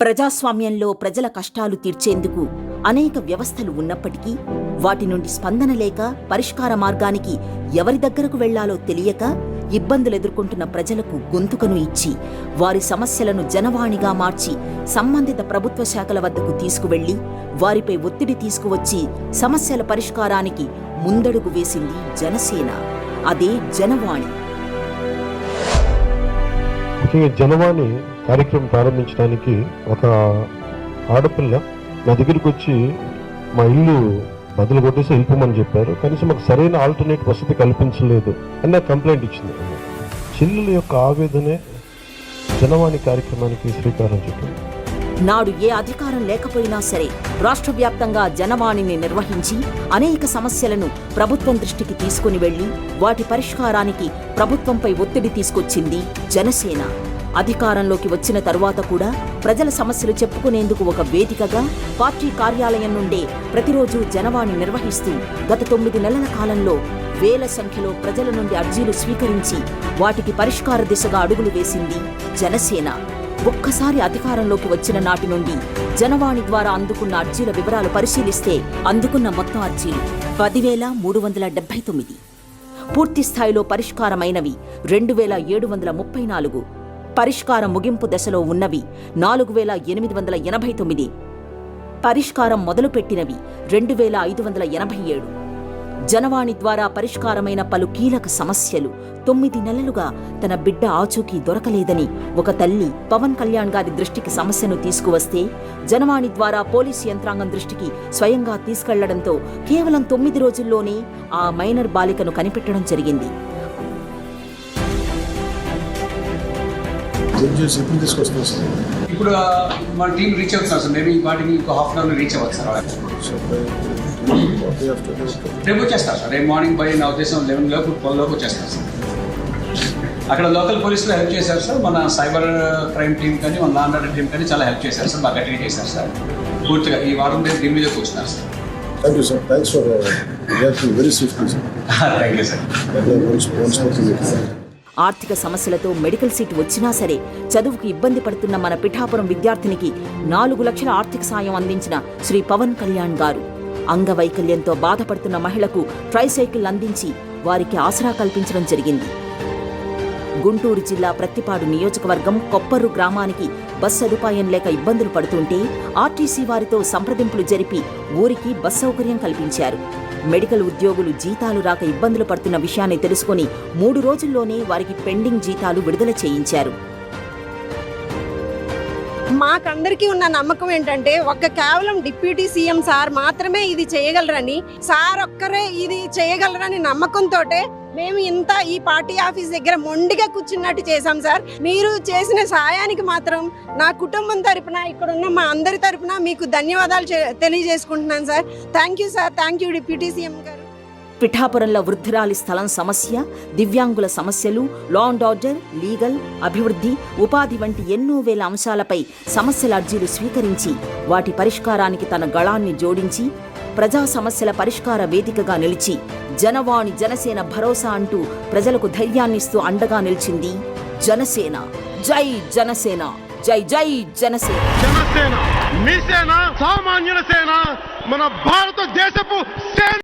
ప్రజాస్వామ్యంలో ప్రజల కష్టాలు తీర్చేందుకు అనేక వ్యవస్థలు ఉన్నప్పటికీ వాటి నుండి స్పందన లేక పరిష్కార మార్గానికి ఎవరి దగ్గరకు వెళ్ళాలో తెలియక ఇబ్బందులు ఎదుర్కొంటున్న ప్రజలకు గొంతుకను ఇచ్చి వారి సమస్యలను జనవాణిగా మార్చి సంబంధిత ప్రభుత్వ శాఖల వద్దకు తీసుకువెళ్ళి వారిపై ఒత్తిడి తీసుకువచ్చి సమస్యల పరిష్కారానికి ముందడుగు వేసింది జనసేన. అదే జనవాణి. జనవాణి కార్యక్రమం ప్రారంభించడానికి ఒక ఆడపిల్ల నా దగ్గరికి వచ్చి మా ఇల్లు బదులు కొట్టేసి వెళ్ళిపోమని చెప్పారు. కనీసం మాకు సరైన ఆల్టర్నేట్ వసతి కల్పించలేదు అని నాకు కంప్లైంట్ ఇచ్చింది. చెల్లెల యొక్క ఆవేదనే జనవాణి కార్యక్రమానికి శ్రీకారం చుట్టింది. నాడు ఏ అధికారం లేకపోయినా సరే రాష్ట్ర వ్యాప్తంగా జనవాణిని నిర్వహించి అనేక సమస్యలను ప్రభుత్వం దృష్టికి తీసుకుని వెళ్ళి వాటి పరిష్కారానికి ప్రభుత్వంపై ఒత్తిడి తీసుకొచ్చింది జనసేన. అధికారంలోకి వచ్చిన తరువాత కూడా ప్రజల సమస్యలు చెప్పుకునేందుకు ఒక వేదికగా పార్టీ కార్యాలయం నుండే ప్రతిరోజు జనవాణి నిర్వహిస్తూ గత తొమ్మిది నెలల కాలంలో వేల సంఖ్యలో ప్రజల నుండి అర్జీలు స్వీకరించి వాటికి పరిష్కార దిశగా అడుగులు వేసింది జనసేన. ఒక్కసారి అధికారంలోకి వచ్చిన నాటి నుండి జనవాణి ద్వారా అందుకున్న అర్జీల వివరాలు పరిశీలిస్తే అందుకున్న మొత్తం అర్జీలు పదివేల మూడు వందల డెబ్బై తొమ్మిది. పూర్తి స్థాయిలో పరిష్కారమైనవి రెండు వేల ఏడు వందల ముప్పై నాలుగు. పరిష్కార ముగింపు దశలో ఉన్నవి. నాలుగు వేల ఎనిమిది వందల ఎనభై తొమ్మిది. పరిష్కారం మొదలుపెట్టినవి రెండు వేల ఐదు వందల ఎనభై ఏడు. జనవాణి ద్వారా పరిష్కారమైన పలు కీలక సమస్యలు. తొమ్మిది నెలలుగా తన బిడ్డ ఆచూకీ దొరకలేదని ఒక తల్లి పవన్ కళ్యాణ్ గారి దృష్టికి సమస్యను తీసుకువస్తే జనవాణి ద్వారా పోలీసు యంత్రాంగం దృష్టికి స్వయంగా తీసుకెళ్ళడంతో కేవలం తొమ్మిది రోజుల్లోనే ఆ మైనర్ బాలికను కనిపెట్టడం జరిగింది. జడ్జెస్ ఎప్పుడు తీసుకొస్తాం సార్? ఇప్పుడు మన టీం రీచ్ అవుతున్నారు సార్. మేబీ వాటిని ఇంకో హాఫ్ అన్ అవర్ రీచ్ అవ్వచ్చు సార్. రేపు వచ్చేస్తారు సార్. రేపు మార్నింగ్ బై నా ఉద్దేశం లెవెన్ లోపు ట్వెల్వ్ లోపు వచ్చేస్తారు సార్. అక్కడ లోకల్ పోలీసులు హెల్ప్ చేశారు సార్. మన సైబర్ క్రైమ్ టీం కానీ మన లాండ్ ఆర్డర్ టీం కానీ చాలా హెల్ప్ చేశారు సార్. బాగా గట్టిగా చేశారు సార్. పూర్తిగా ఈ వారం రేపు దీని మీద కూర్చున్నారు sir. Thank you sir thanks for very swiftly sir thank you sir ఆర్థిక సమస్యలతో మెడికల్ సీట్ వచ్చినా సరే చదువుకు ఇబ్బంది పడుతున్న మన పిఠాపురం విద్యార్థినికి నాలుగు లక్షల ఆర్థిక సాయం అందించిన శ్రీ పవన్ కళ్యాణ్ గారు. అంగవైకల్యంతో బాధపడుతున్న మహిళకు ట్రైసైకిల్ అందించి వారికి ఆసరా కల్పించడం జరిగింది. గుంటూరు జిల్లా ప్రత్తిపాడు నియోజకవర్గం కొప్పర్రు గ్రామానికి బస్ సదుపాయం లేక ఇబ్బందులు పడుతుంటే ఆర్టీసీ వారితో సంప్రదింపులు జరిపి ఊరికి బస్ సౌకర్యం కల్పించారు. మెడికల్ ఉద్యోగులు జీతాలు రాక ఇబ్బందులు పడుతున్న విషయాన్ని తెలుసుకొని మూడు రోజుల్లోనే వారికి పెండింగ్ జీతాలు విడుదల చేయించారు. మాకందరికీ ఉన్న నమ్మకం ఏంటంటే ఒక్క కేవలం డిప్యూటీ సీఎం సార్ మాత్రమే ఇది చేయగలరని సార్ ఒక్కరే ఇది చేయగలరని నమ్మకంతో మేము ఇంత ఈ పార్టీ ఆఫీస్ దగ్గర మొండిగా కూర్చున్నట్టు చేశాం సార్. మీరు చేసిన సాయానికి మాత్రం నా కుటుంబం తరపున ఇక్కడ ఉన్న మా అందరి తరపున మీకు ధన్యవాదాలు తెలియజేసుకుంటున్నాను sir. Thank you sir thank you deputy CM గారు. పిఠాపురంలో వృద్ధురాలి స్థలం సమస్య దివ్యాంగుల సమస్యలు లా అండ్ ఆర్డర్ లీగల్ అభివృద్ధి ఉపాధి వంటి ఎన్నో వేల అంశాలపై సమస్యల అర్జీలు స్వీకరించి వాటి పరిష్కారానికి తన గళాన్ని జోడించి ప్రజా సమస్యల పరిష్కార వేదికగా నిలిచి జనవాణి జనసేన భరోసా అంటూ ప్రజలకు ధైర్యాన్నిస్తూ అండగా నిలిచింది జనసేన. జై జనసేన. జై జై జనసేన. జనసేన మీ సేన సామాన్యుల సేన మన భారతదేశపు సేన.